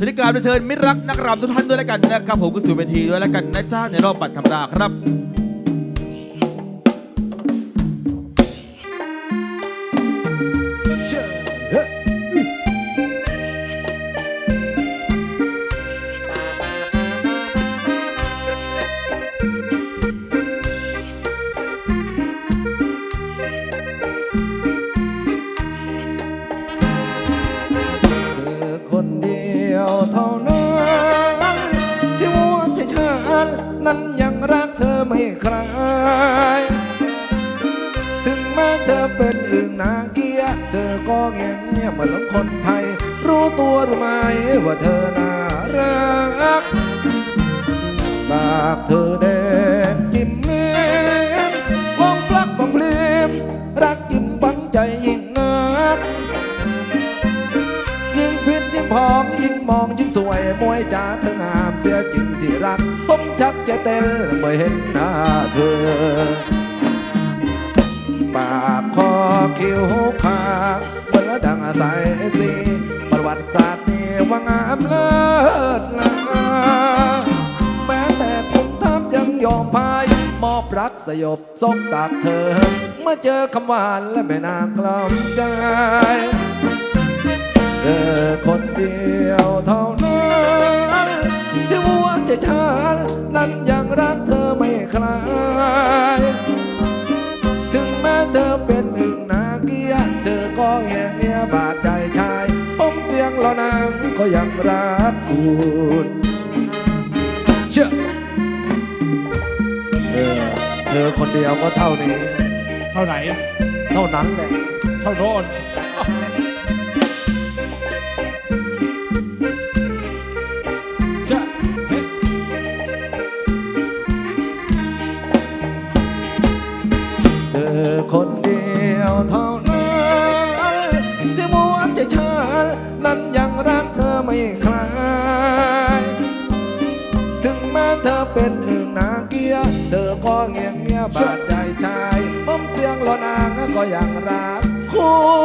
สวัสดีการเชิญมิตรรักนักรำทุกท่านด้วยแล้วกันนะครับผมก็สู่เวทีด้วยแล้วกันนะจ้าในรอบปัดธรรมดาครับายถึงแม้เธอเป็นอึ่งนางเกียเธอก็เงียบเงียบเหมือนคนไทย รู้ตัวหรือไม่ว่าเธอน่ารักปากเธอแดงจิ้มเลี้ยมมองปลักมองเปลี่ยมรักยิ้มบังใจยิ่งนักยิ่งพิษยิ่งผอมยิ่งมองยิ่งสวยมวยจ๋าเธองามเสียจริงที่รักผมชักจะเต้นเมื่อเห็นหน้าเธอ สายสีประวัติศาสตร์นี่ว่างามเลิศลาแม้แต่คุณทำยังยอมพายมอบรักสยบซบตากเธอ เมื่อเจอคำหวานและแม่นางกล่อมใจ เธอก็แง่เงียบาดใจชายผมเสียงเหล่านางก็ยังรักคุณเชื่อเออเธอคนเดียวก็เท่านี้ เท่าไหน เท่านั้นแหละ เท่าโน้น เธอก็เงียงเงียบาดใจชายผมเสียงลอนางก็อย่างรักคู่